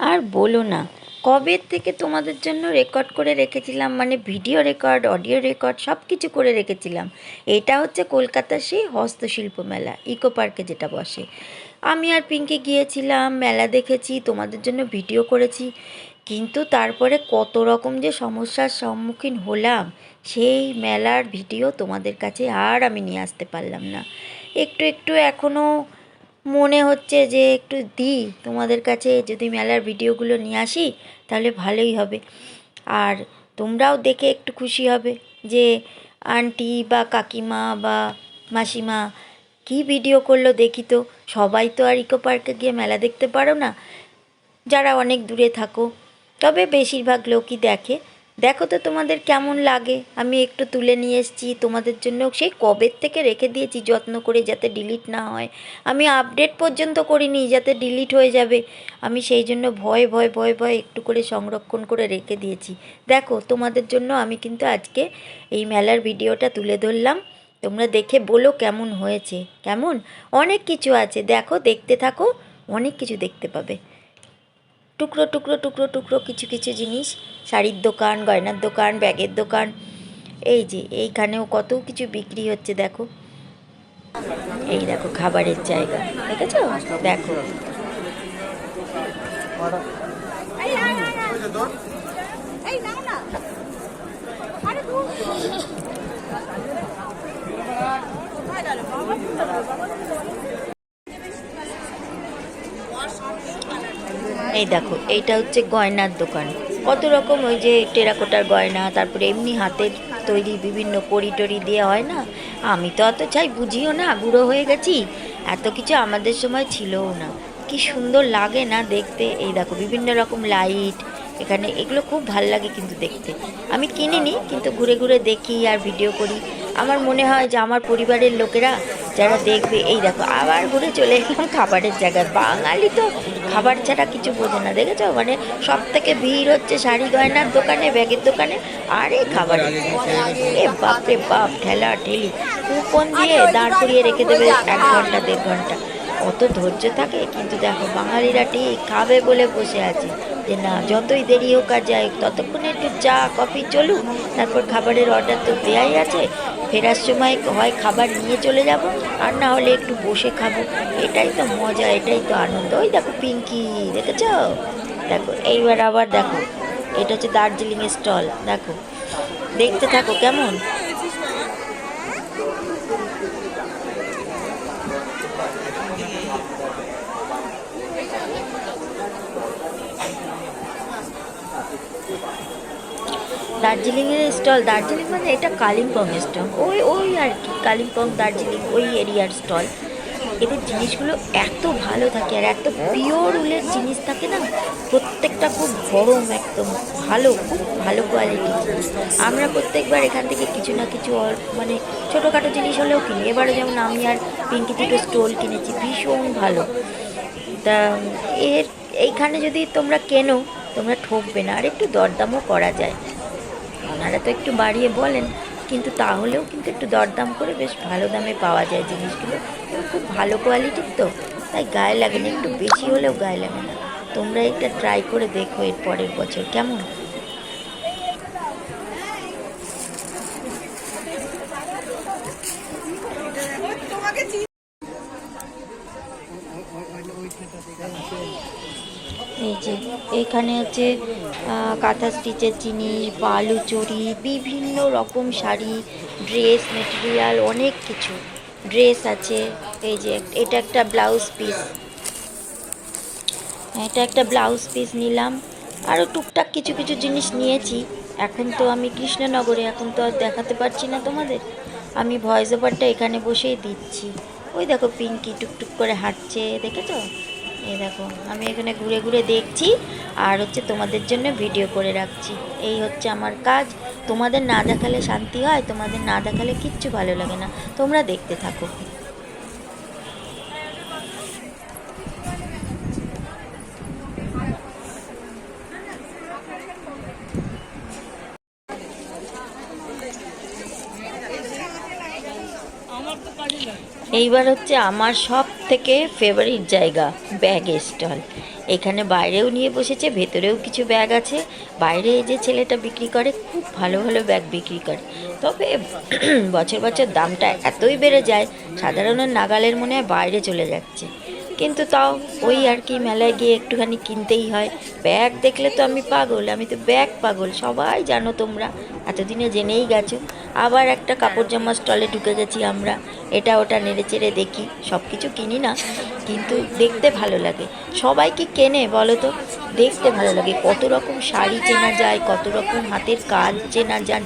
আর বলো না, কবে থেকে তোমাদের জন্য রেকর্ড করে রেখেছিলাম মানে ভিডিও রেকর্ড অডিও রেকর্ড সব কিছু করে রেখেছিলাম, এটা হচ্ছে কলকাতার সেই হস্তশিল্প মেলা ইকো পার্কে যেটা বসে। আমি আর পিঙ্কি গিয়েছিলাম, মেলা দেখেছি, তোমাদের জন্য ভিডিও করেছি, কিন্তু তারপরে কত রকম যে সমস্যার সম্মুখীন হলাম, সেই মেলার ভিডিও তোমাদের কাছে আর আমি নিয়ে আসতে পারলাম না। একটু একটু এখনও মনে হচ্ছে যে একটু দিই তোমাদের কাছে, যদি মেলার ভিডিওগুলো নিয়ে আসি তাহলে ভালোই হবে। আর তোমরাও দেখে একটু খুশি হবে যে আন্টি বা কাকিমা বা মাসিমা কী ভিডিও করল দেখি তো। সবাই তো আর ইকো পার্কে গিয়ে মেলা দেখতে পারো না। যারা অনেক দূরে থাকো, তবে বেশিরভাগ লোকই দেখে। দেখো তো তোমাদের কেমন লাগে। আমি একটু তুলে নিয়ে এসেছি তোমাদের জন্য। সেই কবের থেকে রেখে দিয়েছি যত্ন করে যাতে ডিলিট না হয়। আমি আপডেট পর্যন্ত করিনি যাতে ডিলিট হয়ে যাবে। আমি সেই জন্য ভয় ভয় ভয় ভয় একটু করে সংরক্ষণ করে রেখে দিয়েছি। দেখো, তোমাদের জন্য আমি কিন্তু আজকে এই মেলার ভিডিওটা তুলে ধরলাম। তোমরা দেখে বলো কেমন হয়েছে। কেমন? অনেক কিছু আছে। দেখো, দেখতে থাকো, অনেক কিছু দেখতে পাবে। টুকরো টুকরো টুকরো টুকরো কিছু কিছু জিনিস, শাড়ির দোকান, গয়নার দোকান, ব্যাগের দোকান। এই যে, এইখানেও কত কিছু বিক্রি হচ্ছে, দেখো। এই দেখো, খাবারের জায়গা, দেখেছ? দেখো। এই দেখো, এইটা হচ্ছে গয়নার দোকান। কত রকম ওই যে টেরাকোটার গয়না, তারপরে এমনি হাতের তৈরি বিভিন্ন কড়ি টড়ি দিয়ে হয় না? আমি তো অত চাই বুঝিও না, বুড়ো হয়ে গেছি। এত কিছু আমাদের সময় ছিলও না। কি সুন্দর লাগে না দেখতে। এই দেখো, বিভিন্ন রকম লাইট, এখানে এগুলো খুব ভালো লাগে কিন্তু দেখতে। আমি কিনিনি, কিন্তু ঘুরে ঘুরে দেখি আর ভিডিও করি। আমার মনে হয় যে আমার পরিবারের লোকেরা যারা দেখবে, এই দেখো, আবার ঘুরে চলে এলাম খাবারের জায়গায়। বাঙালি তো খাবার ছাড়া কিছু বোঝে না, দেখেছ? মানে সব থেকে ভিড় হচ্ছে শাড়ি গয়নার দোকানে, ব্যাগের দোকানে, আর এই খাবারের এ বাপরে বাপ ঠেলা ঠেলি কুপন দিয়ে দাঁড় করিয়ে রেখে দেবে এক ঘণ্টা, দেড় ঘণ্টা। অত ধৈর্য থাকে, কিন্তু দেখো বাঙালিরা ঠিক খাবে বলে বসে আছে। যে না, যতই দেরি হোক আর যাই হোক, ততক্ষণে একটু চা, কফি চলুক, তারপর খাবারের অর্ডার তো দেয়াই আছে। ফেরার সময় হয় খাবার নিয়ে চলে যাব, আর না হলে একটু বসে খাব। এটাই তো মজা, এটাই তো আনন্দ। ওই দেখো পিঙ্কি, দেখেছ? দেখো, এইবার আবার দেখো। এটা হচ্ছে দার্জিলিংয়ের স্টল, দেখো। দেখতে থাকো কেমন? দার্জিলিংয়ের স্টল, দার্জিলিং মানে এটা কালিম্পং স্টল। ওই ওই আর কি, কালিম্পং, দার্জিলিং, ওই এরিয়ার স্টল। এদের জিনিসগুলো এত ভালো থাকে আর এত পিওর উলের জিনিস থাকে না, প্রত্যেকটা খুব গরম একদম, ভালো, খুব ভালো কোয়ালিটি আমরা প্রত্যেকবার এখান থেকে কিছু না কিছু মানে ছোটোখাটো জিনিস হলেও কিনি। এবারে যেমন আমি আর পিঙ্কি দুটো স্টোল কিনেছি, ভীষণ ভালো। তা, এর, এইখানে যদি তোমরা কেনো, তোমরা ঠকবে না। আর একটু দরদামও করা যায়। ওনারা তো একটু বাড়িয়ে বলেন, কিন্তু তাহলেও কিন্তু একটু দরদাম করে বেশ ভালো দামে পাওয়া যায় জিনিসগুলো। এবং খুব ভালো কোয়ালিটির তো, তাই গায়ে লাগে না একটু বেশি হলেও গায়ে লাগে না তোমরা এটা ট্রাই করে দেখো এর পরের বছর, কেমন তোমাকে চিনি যে এখানে হচ্ছে কাঁথা স্টিচের জিনিস বালুচরি বিভিন্ন রকম শাড়ি, ড্রেস, মেটেরিয়াল, অনেক কিছু। ড্রেস আছে, এই যে এটা একটা ব্লাউজ পিস। এটা একটা ব্লাউজ পিস নিলাম। আরও টুকটাক কিছু কিছু জিনিস নিয়েছি। এখন তো আমি কৃষ্ণনগরে, এখন তো আর দেখাতে পারছি না তোমাদের। আমি ভয়েস ওভারটা এখানে বসেই দিচ্ছি। ওই দেখো পিঙ্কি টুকটুক করে হাঁটছে, দেখেছ? এই দেখো, আমি এখানে ঘুরে ঘুরে দেখছি আর হচ্ছে তোমাদের জন্য ভিডিও করে রাখছি। এই হচ্ছে আমার কাজ। তোমাদের না দেখালে শান্তি হয়, তোমাদের না দেখালে কিচ্ছু ভালো লাগে না। তোমরা দেখতে থাকো। এইবার হচ্ছে আমার সব থেকে ফেভারিট জায়গা ব্যাগ স্টল এখানে বাইরেও নিয়ে বসেছে, ভেতরেও কিছু ব্যাগ আছে। বাইরে যে ছেলেটা বিক্রি করে, খুব ভালো ভালো ব্যাগ বিক্রি করে। তবে বছর বছর দামটা এতই বেড়ে যায়, সাধারণের নাগালের মনে হয় বাইরে চলে যাচ্ছে। কিন্তু তাও ওই আর কি মেলায় গিয়ে একটুখানি কিনতেই হয়। ব্যাগ দেখলে তো আমি পাগল, আমি তো ব্যাগ পাগল, সবাই জানো তোমরা। এতদিনে জেনেই গেছো। আবার একটা কাপড় জামা স্টলে ঢুকে গেছি আমরা। এটা ওটা নেড়ে চেড়ে দেখি সব কিছু কিনি না, কিন্তু দেখতে ভালো লাগে। সবাই কি কেনে বলো তো? দেখতে ভালো লাগে। কত রকম শাড়ি চেনা যায়, কত রকম হাতের কাজ চেনা যায়।